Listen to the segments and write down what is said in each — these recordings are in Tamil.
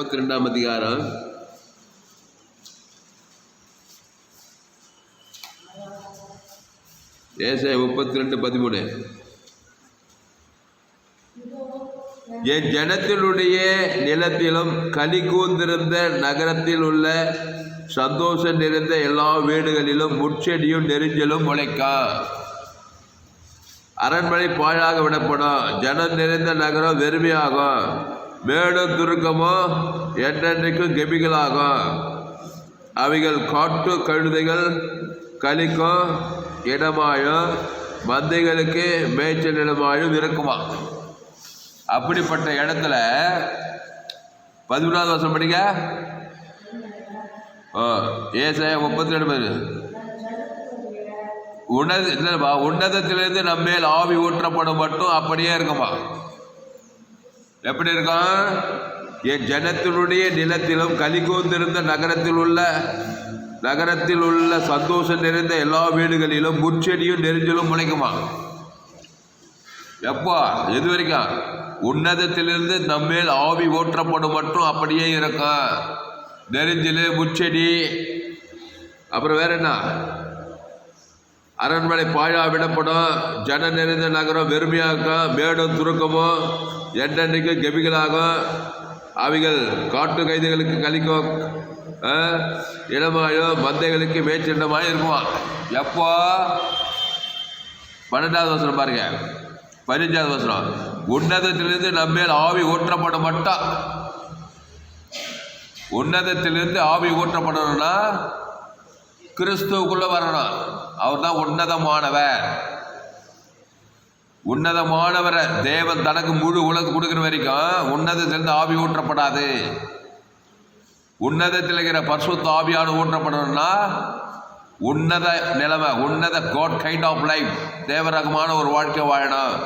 முப்பத்தி ரெண்டாம் அதிகாரம். ஏசாயா முப்பத்தி ரெண்டு பதிமூணு. என் ஜனத்தினுடைய நிலத்திலும் களி கூர்ந்திருந்த நகரத்தில் உள்ள சந்தோஷம் நிறைந்த எல்லா வீடுகளிலும் முட்செடியும் நெரிஞ்சலும் முளைக்கா. அரண்மனை பாழாக விடப்படும். ஜனம் நிறைந்த நகரம் வெறுமையாகும். மேடும் துருக்கமோ என்றென்றைக்கும் கெபிகளாகும். அவைகள் காட்டு கழுதைகள் கலிக்கும் இடமாயும் மந்தைகளுக்கு மேய்ச்சல் இடமாயும் இருக்குமா அப்படிப்பட்ட இடத்துல பதிமூணாவது வருஷம் படிக்க ஓ ஏசாயா முப்பத்தி ரெண்டு பேர் உன்னத இல்லைப்பா உன்னதத்திலிருந்து நம்ம மேல் ஆவி ஊற்றப்படும் மட்டும் அப்படியே இருக்குமா எப்படி இருக்கும்? என் ஜனத்தினுடைய நிலத்திலும் கலி கூர்ந்திருந்த நகரத்தில் உள்ள நகரத்தில் உள்ள சந்தோஷம் நிறைந்த எல்லா வீடுகளிலும் முச்செடியும் நெரிஞ்சலும் முளைக்குமா? எப்போ எது வரைக்கும்? உன்னதத்திலிருந்து நம்மேல் ஆவி ஓற்றப்படும் மட்டும் அப்படியே இருக்கும் நெரிஞ்சல் முச்செடி அப்புறம் வேற என்ன? அரண்மனை பாழா விடப்படும் ஜன நிறைந்த நகரம் வெறுமையாக்கும் மேடும் துருக்கமும். என்றென்றைக்கும் கெபிகளாகும் அவைகள் காட்டு கைதிகளுக்கு கழிக்கும் ஆ, இடமாயோ மந்தைகளுக்கு மேய்ச்சண்டமாய் இருக்குமா எப்போ? பன்னெண்டாவது வசனம் பாருங்க. பதினஞ்சாவது வசனம். உன்னதத்திலிருந்து நம்மேல் ஆவி ஊற்றப்பட மாட்டான் உன்னதத்திலிருந்து ஆவி ஊற்றப்படணும்னா கிறிஸ்துவுக்குள்ளே வரணும். அவர் தான் உன்னதமானவர். உன்னதமானவரை தேவன் தனக்கு முழு உலகம் கொடுக்குற வரைக்கும் உன்னதத்திலிருந்து ஆவி ஊற்றப்படாது. உன்னதத்தில் இருக்கிற பரிசுத்த ஆவியான ஊற்றப்படணும்னா உன்னத நிலைமை உன்னத காட் கைண்ட் ஆஃப் லைஃப் தேவரகமான ஒரு வாழ்க்கை வாழணும்.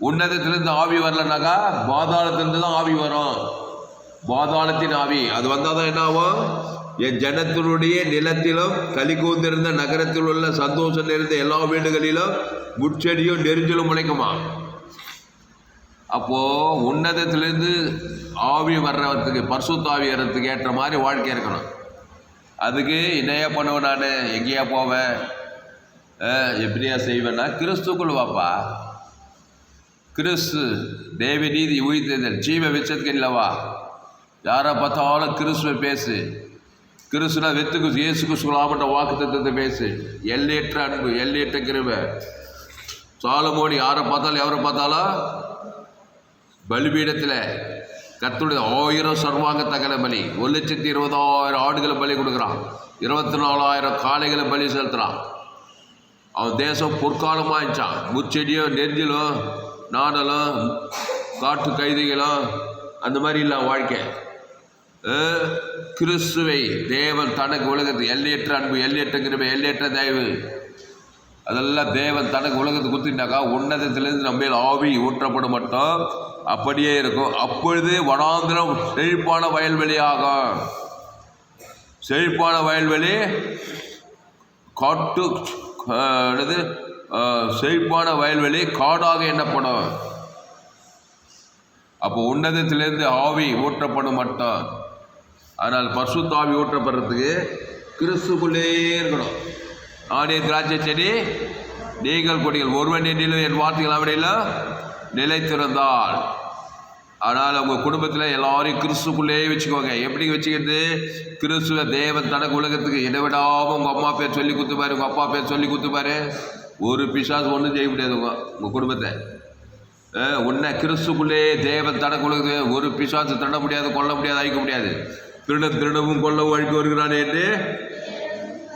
உன்னதத்திலிருந்து ஆவி வரலனாக்கா பாதாளத்திலிருந்து தான் ஆவி வரும். பாதாளத்தின் ஆவி. அது வந்தால் தான் என்ன ஆகும்? என் ஜனத்தினுடைய நிலத்திலும் களி கூந்திருந்த நகரத்தில் உள்ள சந்தோஷம் நிறைந்த எல்லா வீடுகளிலும் முட்செடியும் நெரிஞ்சலும் முளைக்குமா? அப்போது உன்னதத்துலேருந்து ஆவி வர்றதுக்கு பர்சுத்தாவி வர்றதுக்கு ஏற்ற மாதிரி வாழ்க்கை இருக்கணும். அதுக்கு என்னையா பண்ணுவேன் நான்? எங்கேயா போவேன்? எப்படியா செய்வேன்னா கிறிஸ்துக்குள் வாப்பா. கிறிஸ்து தேவி நீதி உயிர்த்தெழுதல். ஜீவ விச்சத்துக்கு இல்லவா யாரை பார்த்தாலும் கிறிஸ்துவை பேசு. கிறிஸ்துனா வெத்துக்கு இயேசுக்கு சொல்லாமட்ட வாக்கு தத்துவத்தை பேசு. எல்லையற்ற அன்பு எல்லையற்ற கிருவை சாலமோனி யாரை பார்த்தாலும் எவரை பார்த்தாலும் பலிபீடத்தில். கத்துடைய ஆயிரம் சர்வாங்க தகன பலி. ஒரு லட்சத்தி இருபதாயிரம் ஆடுகளை பலி கொடுக்குறான். இருபத்தி நாலாயிரம் காளைகளை பலி செலுத்துகிறான் அவன் தேசம் பொற்காலமாக இருந்துச்சான் முச்செடியோ நெஞ்சிலோ நாடலோ காட்டு கைதிகளோ அந்த மாதிரி இல்லை வாழ்க்கை. கிறிஸ்துவை தேவன் தனக்கு உலகத்து எல்லையற்ற அன்பு எல்லையற்ற கிருமை எல்லையற்ற தயவு. அதெல்லாம் தேவன் தனக்கு உலகத்தை கொடுத்துட்டாக்கா உன்னதத்திலேருந்து நம்ம ஆவி ஊற்றப்படும் மட்டும். அப்படியே இருக்கும். அப்பொழுது வனாந்திரம் செழிப்பான வயல்வெளியாகும் செழிப்பான வயல்வெளி காட்டு அஹ், என்னது? செழிப்பான வயல்வெளி காடாக எண்ணப்படும். அப்போ உன்னதத்திலேருந்து ஆவி ஊற்றப்படும் மட்டும். ஆனால் பரிசுத்த ஆவி ஊற்றப்படுறதுக்கு கிறிஸ்துக்குள்ளே இருக்கணும். ஆடிய திராட்சை செடி நீங்கள் கொடிகள் ஒருவன் என்னிலும் என் வார்த்தைகள் அவனையிலும் நிலைத்திருந்தால். ஆனால் உங்கள் குடும்பத்தில் எல்லாரையும் கிறிஸ்துக்குள்ளேயே வச்சுக்கோங்க. எப்படி வச்சுக்கிறது? கிறிஸ்துவ தேவன் தனக்கு உலகத்துக்கு இடைவிடாமல் உங்கள் அம்மா பேர் சொல்லி கொடுத்துப்பாரு உங்கள் அப்பா பேர் சொல்லி கொடுத்துப்பாரு? ஒரு பிசாசு ஒன்றும் செய்ய முடியாது உங்கள் உங்கள் குடும்பத்தை. உன்னை கிறிஸ்துக்குள்ளே தேவன் தனக்கு உலகத்துக்கு ஒரு பிசாசு தட முடியாது கொல்ல முடியாது அழிக்க முடியாது. திருடன் திருடவும் கொல்லவும் அழிக்க வருகிறான் என்று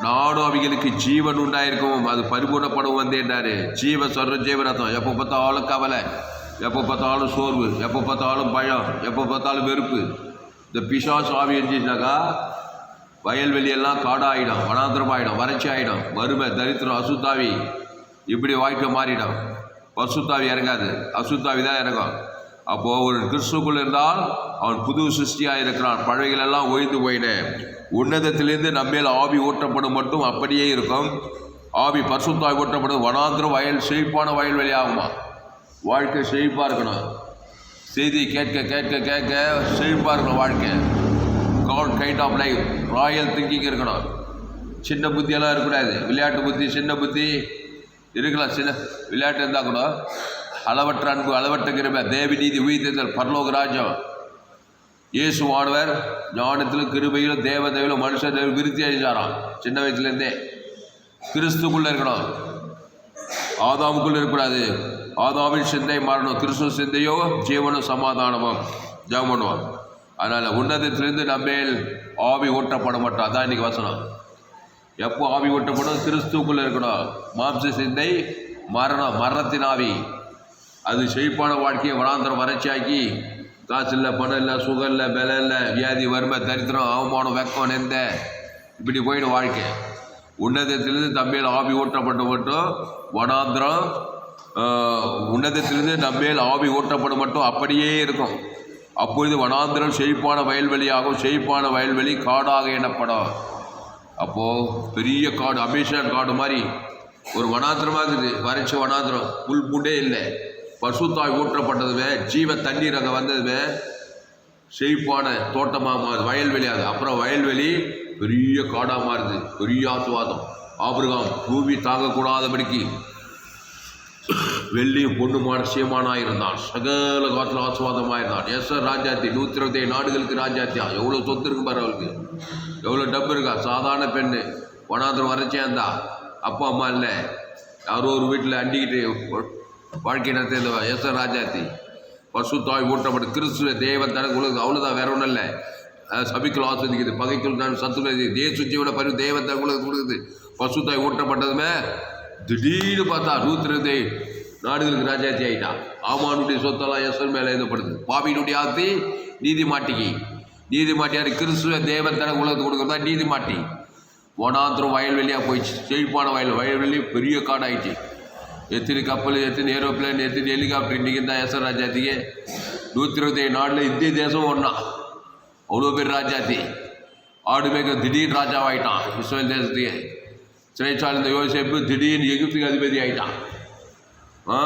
நானும் அவைகளுக்கு ஜீவன் உண்டாயிருக்கும் அது பரிபூர்ணப்படும் வந்தேன்றாரு ஜீவ சொல்ற ஜீவரத்தம். எப்போ பார்த்தாலும் கவலை எப்போ பார்த்தாலும் சோர்வு எப்போ பார்த்தாலும் பயம் எப்போ பார்த்தாலும் வெறுப்பு. இந்த பிசாசு ஆவி இருந்துச்சுனாக்கா வயல்வெளியெல்லாம் காடாயிடும் வனாந்திரம் ஆகிடும் வறட்சி ஆகிடும் வறுமை தரித்திரம் அசுத்தாவி இப்படி வாய்க்க மாறிடும். பசுத்தாவி இறங்காது. அசுத்தாவி தான் இறங்கும். அப்போது ஒரு கிறிஸ்துக்குள் இருந்தால் அவன் புது சிருஷ்டியாக இருக்கிறான். பழைகளெல்லாம் ஒழிந்து போயின உன்னதத்திலிருந்து நம்மேல் ஆவி ஊற்றப்படும் மட்டும் அப்படியே இருக்கும். ஆவி பரிசுத்தாய் ஊற்றப்படும். வனாந்திரம் வயல் செழிப்பான வயல் ஆகுமா வாழ்க்கை செழிப்பாக இருக்கணும். செய்தி கேட்க கேட்க கேட்க செழிப்பாக இருக்கணும் வாழ்க்கை. God kind of life royal thinking இருக்கணும். சின்ன புத்தியெல்லாம் இருக்கக்கூடாது. விளையாட்டு புத்தி சின்ன புத்தி. இருக்கலாம் சின்ன விளையாட்டு இருந்தால் கூட. அளவற்ற அன்பு அளவற்ற கிருபை தேவி நீதி உயிர்த்தல் பரலோக ராஜ்யம். இயேசுவானவர் ஞானத்திலும் கிருபையிலும் தேவதையிலும் மனுஷன் விருத்தி அழிச்சாராம் சின்ன வயசுலேருந்தே. கிறிஸ்துக்குள்ளே இருக்கணும். ஆதாமுக்குள்ளே இருக்கக்கூடாது. ஆதாமின் சிந்தை மாறணும். கிறிஸ்துவ சிந்தையோ ஜீவனும் சமாதானமும் ஜெபம் பண்ணுவோம் அதனால் உன்னதத்திலிருந்து நம்மேல் ஆவி ஊட்டப்பட மாட்டோம் அதான் இன்றைக்கி வசனம். எப்போ ஆவி ஊட்டப்படும்? கிறிஸ்துக்குள்ளே இருக்கணும். மாம்ச சிந்தை மரணம் மரணத்தின் ஆவி. அது செழிப்பான வாழ்க்கையை வனாந்தரம் வறட்சியாக்கி காசு இல்லை பணம் இல்லை சுகம் இல்லை பலம் இல்லை வியாதி வறுமை தரித்திரம் அவமானம் வெக்கம் நெந்த இப்படி போயிடும் வாழ்க்கை. உன்னதத்திலிருந்து தம்பேல் ஆவி ஊட்டப்பட்டு மட்டும் வனாந்திரம் உன்னதத்திலிருந்து நம்மேல் ஆவி ஊட்டப்பட மட்டும் அப்படியே இருக்கும். அப்பொழுது வனாந்திரம் செழிப்பான வயல்வெளியாகும். செழிப்பான வயல்வெளி காடாக எனப்படும். அப்போது பெரிய காடு அமேசான் காடு மாதிரி ஒரு வனாந்திரமாக இருக்குது வறட்சி வனாந்திரம். புல் பூண்டே இல்லை. பசுத்தாய் ஊற்றப்பட்டதுமே ஜீவ தண்ணீர் அங்கே வந்ததுமே செழிப்பான தோட்டமாக மாறுது வயல்வெளி அது. அப்புறம் வயல்வெளி பெரிய காடாக மாறுது பெரிய ஆசுவாதம். ஆபிரகாம் பூமி தாங்கக்கூடாதபடிக்கு வெள்ளியும் பொண்ணுமான சீமானாக இருந்தான் சகல காலத்தில் ஆசுவாதமாக இருந்தான் எஸ் ராஜாத்தி நூற்றி இருபத்தி நாடுகளுக்கு ராஜாத்தியா. எவ்வளோ சொத்து இருக்கு பாரு அவளுக்கு. எவ்வளோ டப்பு இருக்கா? சாதாரண பெண்ணு. ஒன்றாந்திரம் வறட்சியா இருந்தா? அப்பா அம்மா இல்லை. யாரோ ஒரு வீட்டில் அண்டிக்கிட்டு வாழ்க்கை நடத்தியது எஸ் ராஜாத்தி பசு தாய் ஊட்டப்பட்டு கிறிஸ்துவ தேவன் தனக்கு உலகம் அவ்வளோதான் வேற ஒன்றும் இல்லை. சபிக்குள் ஆஸ்வதிக்குது பகைக்குள் நான் சத்துள்ளது. தேசு ஜீவன பரிவு தேவன் தனக்கு உலகம் கொடுக்குது. பசு தாய் ஊட்டப்பட்டதுமே திடீர்னு பார்த்தா நூற்றி நாடுகளுக்கு ராஜாத்தி ஆகிட்டான் ஆமானுடைய சொத்தெல்லாம் எஸ்வர் மேலே எழுதப்படுது. பாபியினுடைய ஆத்தி நீதி மாட்டிக்கு நீதி மாட்டியார் கிறிஸ்துவ தேவன் தனக்கு உலகத்துக்கு கொடுக்குறதா நீதி மாட்டி வயல்வெளியாக போயிடுச்சு. செழிப்பான வயல் வயல்வெளி பெரிய காடாயிடுச்சு. எத்தனை கப்பல் எத்தனை ஏரோப்ளேன் எத்தனை ஹெலிகாப்டர் இன்றைக்கி தான் எஸ்ஆர் ராஜாத்திக்கு நூற்றி இருபத்தேழு நாட்டில் இந்திய தேசம் ஒன்றா அவ்வளோ பேர் ராஜாத்தி. ஆடு மேய்க்க திடீர்னு ராஜாவாயிட்டான் இஸ்ரேல் தேசத்துக்கு சிறைச்சாலை யோசிப்பு திடீர்னு எகிப்துக்கு அதிபதி ஆயிட்டான் ஆ?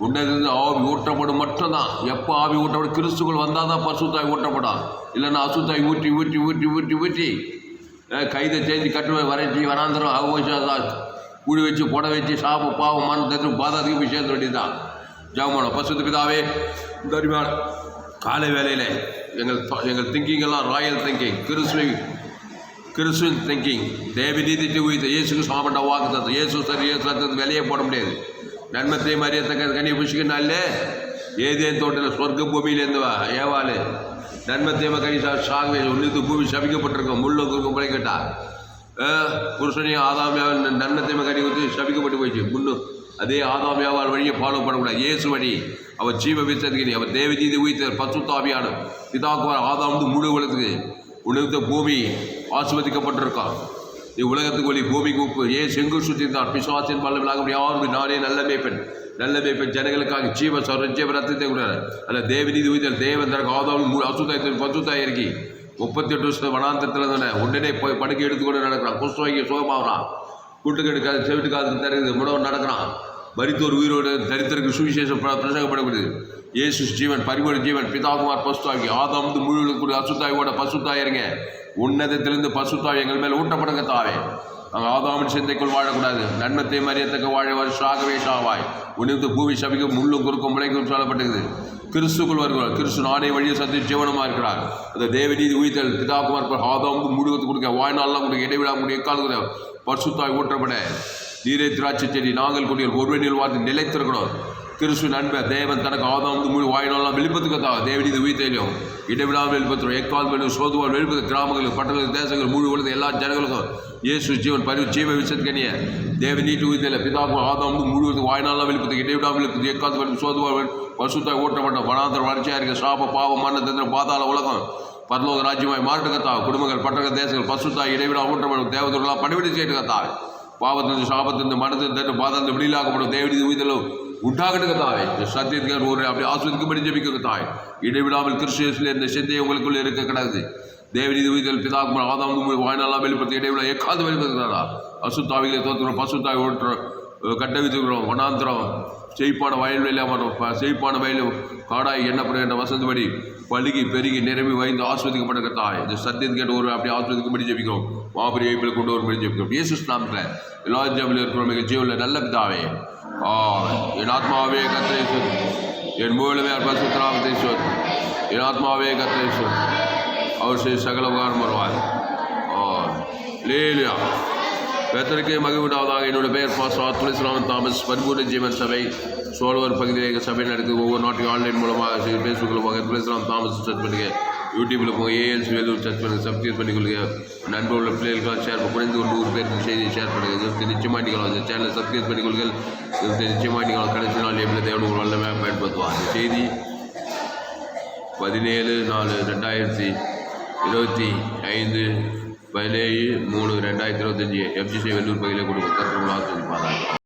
உன்னதிலிருந்து ஆவி ஊற்றப்படும் மட்டும்தான். எப்போ ஆவி ஊற்றப்படும்? கிறிஸ்துக்கள் வந்தால் தான் பசுத்தாய் ஊற்றப்படும். இல்லைன்னா அசுத்தாய் ஊற்றி ஊற்றி ஊற்றி ஊற்றி ஊற்றி. கைதை தேஞ்சு கட்டுவை வரைச்சி வராந்திரம் தான் கூடி வச்சு புட வச்சு சாப்பு பாவம் மன பாதத்துக்கு பாதாதிக்கு போய் சேர்ந்து வேண்டியதுதான் ஜாமோனம் பசுத்து பிதாவே தரிமான காலை வேலையில் எங்கள் எங்கள் திங்கிங் எல்லாம் ராயல் திங்கிங் கிறிஸ்துவை கிறிஸ்துவின் திங்கிங் தேவி நீதி உயிர் இயேசுக்கு சாமண்ட வாக்கு தத்து இயேசு சரி இயேசு ரத்தத்துக்கு வேலையே போட முடியாது. நன்மத்தையும் மரியத்தக்க கனி புஷிக்கினாலே ஏதேன் தோட்டத்தில் சொர்க்க பூமியிலேருந்து வா ஏவாளு. நன்மத்தேம கனி சா சாகவே உன்னித்து பூமி சபிக்கப்பட்டிருக்கோம் முள்ளு குறுக்கும் பிழைக்கட்டா புருஷனையும் ஆதாமியாவின் நன்மத்தேம கனி ஊற்றி சபிக்கப்பட்டு போயிடுச்சு முன்னும் அதே ஆதாமியாவால் வழியை ஃபாலோ பண்ணக்கூடாது இயேசு வழி அவர் ஜீவ வித்ததுக்கு அவர் தேவதீதி நீதி உயிர்த்த பசுத்தாவியான பிதாக்குவார் ஆதாம் வந்து முழு உலகத்துக்கு உலகத்த பூமி ஆசிர்வதிக்கப்பட்டிருக்கான் நீ உலகத்துக்கு ஒளி பூமிக்கு உப்பு ஏன் செங்கு சுத்திருந்தார் பிசுவாசின் பல்லவர்களாக யாரும் நானே நல்ல மேய்ப்பன் நல்ல மேய்ப்பன் ஜனங்களுக்காக ஜீவ சர ரத்தத்தை கொடுறாரு அல்ல தேவநீதி உயிர் தேவன் தனக்கு ஆதாம் அசுத்தாயத்தின் பசுத்தாய் முப்பத்தி எட்டு வருஷம் வனாந்தரத்தில் தானே. உடனே போய் படுக்கை எடுத்துக்கொண்டு நடக்கிறான். குஷ்டவாங்கி சுகமாகறான். கூட்டுக்கு எடுக்காது செவிட்டுக்காது தருகிறது. முடவன் நடக்கிறான். மரித்தோர் உயிரோடு தரித்திற்கு சுவிசேஷம் பிரசங்கப்படக்கூடியது இயேசு ஜீவன் பரிமொழி ஜீவன் பிதாகுமார் பசுத்தாகி ஆதாம் வந்து அசுத்தாயோட பசுத்தாயிருங்க உன்னதத்திலிருந்து பசுத்தாய் எங்கள் மேல் ஊட்டப்படுங்க தாவே. நாங்கள் ஆதாமின் சிந்தைக்குள் வாழக்கூடாது. நன்மத்தை மரியத்தக்க வாழ வருஷாகவே சாவாய். உன்னிருந்து பூமி சபிக்கும் முள்ளும் குறுக்கும் முளைக்கும் சொல்லப்பட்டுக்குது. கிறிஸ்துக்குள் வருகிறார். கிறிஸ்து நானே வழியை சத்தி ஜீவனமாக இருக்கிறார். அந்த தேவநீதி உயிர்த்தல் பிதாகுமார் ஆதாம் முடிவத்து கொடுக்க வாழ்நாள்லாம் கொடுக்க இடைவிடா முடிய எக்கால் பர்சுத்தாய் ஊற்றப்பட. நீரே திராட்சை செடி நாங்கள் குடிகள் ஒருவனில் வார்த்தை நிலைத்திருக்கிறோம். கிறிஸ்து நண்பர் தேவன் தனக்கு ஆதாம் முழு வாயினாலாம் தேவடி இது உயிர்த்தையிலும் இடைவிடாமல் வெளிப்பத்துறோம் எக்கால் மேலும் சோதுவால் வெளிப்பது கிராமங்களுக்கு பட்டணங்கள் தேசங்கள் முழு உலக எல்லா ஜனங்களுக்கும் இயேசு ஜீவன் பரி ஜீவ விசத்துக்கனிய தேவ நீட்டு உயிர்த்தேல பிதாக்கும் ஆதாம் முழுவதும் வாயினாலாம் வெளிப்பது இடைவிடாமல் வெளிப்பது எக்கால் மேலும் சோதுவால் பசுத்தாய் ஓட்டப்பட்ட வனாந்திர வளர்ச்சியாக இருக்க சாப பாவம் மரண தந்திர பாதாள உலகம். பரலோக ராஜ்யமாய் மாட்டுக்கத்தா குடும்பங்கள் பட்டக தேசங்கள் பசுத்தாய் இடைவிடா ஊட்டப்படும் தேவதெல்லாம் பணிவிடை செய்து கத்தா பாவத்திலிருந்து சாபத்திலிருந்து மனத்திலிருந்து தட்டு பாதத்திலிருந்து வெளியிலாக்கப்படும். தேவடி உயிர்த்தலும் உண்டாகட்டுங்க தாய் இந்த சத்தியத்துக்கு ஒரு அப்படி ஆஸ்வதிக்கும்படி ஜெபிக்க தாய் இடைவிடாமல் கிறிஸ்டியஸில் இந்த சிந்தை உங்களுக்குள்ளே இருக்க கிடக்குது. தேவநீதி உயிர்கள் பிதாக்குமார் ஆதாம் வாய்நாளாக வெளிப்படுத்தி இடைவிட ஏக்காது வெளிப்படுத்துகிறாரா? அசுத்தாவிகளை தோற்றுறோம் பசுத்தாவி ஓட்டுறோம் கட்ட வித்துக்கிறோம் வனாந்திரம். செழிப்பான வயல்வெளியாக மாறும் ப- செழிப்பான வயலும் காடாய் எண்ணப்படும் என்ற வசந்தபடி பழுகி பெருகி நிரம்பி வைந்து ஆஸ்வதிக்கப்பட்ட கத்தாய் இந்த சத்தியத்து கேட்டு ஒரு அப்படி ஆஸ்வதிக்கும்படி ஜெபிக்கும் மாபெரிய வைப்பில் கொண்டு வரும்படி ஜெபிக்கும் இயேசு நாமத்தில் எல்லா ஜெபில் இருக்கிற மிக ஜீவனில் நல்ல பிதாவே. என் ஆத்மாவே கத்தரை சொல். என் மூலமே பரிசுத்தராமத்தை சொல். என் ஆத்மாவே கத்தரை சொல். அவர் செய்ய சகல உபகாரம் வருவார். லேலியா கத்தருக்கே மகிழ்வுண்டாவதாக என்னோட பெயர் பாசா துளசிராமன் தாமஸ். பரிபூர்ண ஜீவன் சபை. சோழவர் பகுதியில் எங்கள் சபை நடக்குது. ஒவ்வொரு நாட்டையும் ஆன்லைன் மூலமாக ஃபேஸ்புக்கில் போங்க துளசிராம் தாமஸ் சர்ச் பண்ணுங்க யூடியூப்பில் போய் ஏஎல்சி வேலூர் சர்ச் பண்ணுங்கள் சப்ஸ்கிரைப் பண்ணிக்கொள்ளுங்க. நண்பர் உள்ள பிள்ளைகளுக்கெல்லாம் ஷேர் குறைந்து ஒரு நூறு பேருக்கு செய்தியை ஷேர் பண்ணுங்கள் இதுக்கு நிச்சயமாக நீங்கள் அந்த சேனலை சப்ஸ்கிரைப் பண்ணிக்கொள்ளுங்கள். நிச்சயமாக நீங்கள் கடைசி நாள் எப்படி தேவன் உங்கள் வல்லமே பயன்படுத்துவார். செய்தி பதினேழு நாலு ரெண்டாயிரத்தி இருபத்தி ஐந்து பதினேழு மூணு ரெண்டாயிரத்தி இருபத்தஞ்சி. எம்ஜிசி வெள்ளூர் பகுதியில் கொடுக்க கற்றுக்கொள்ள ஆசிரியப்பார்கள்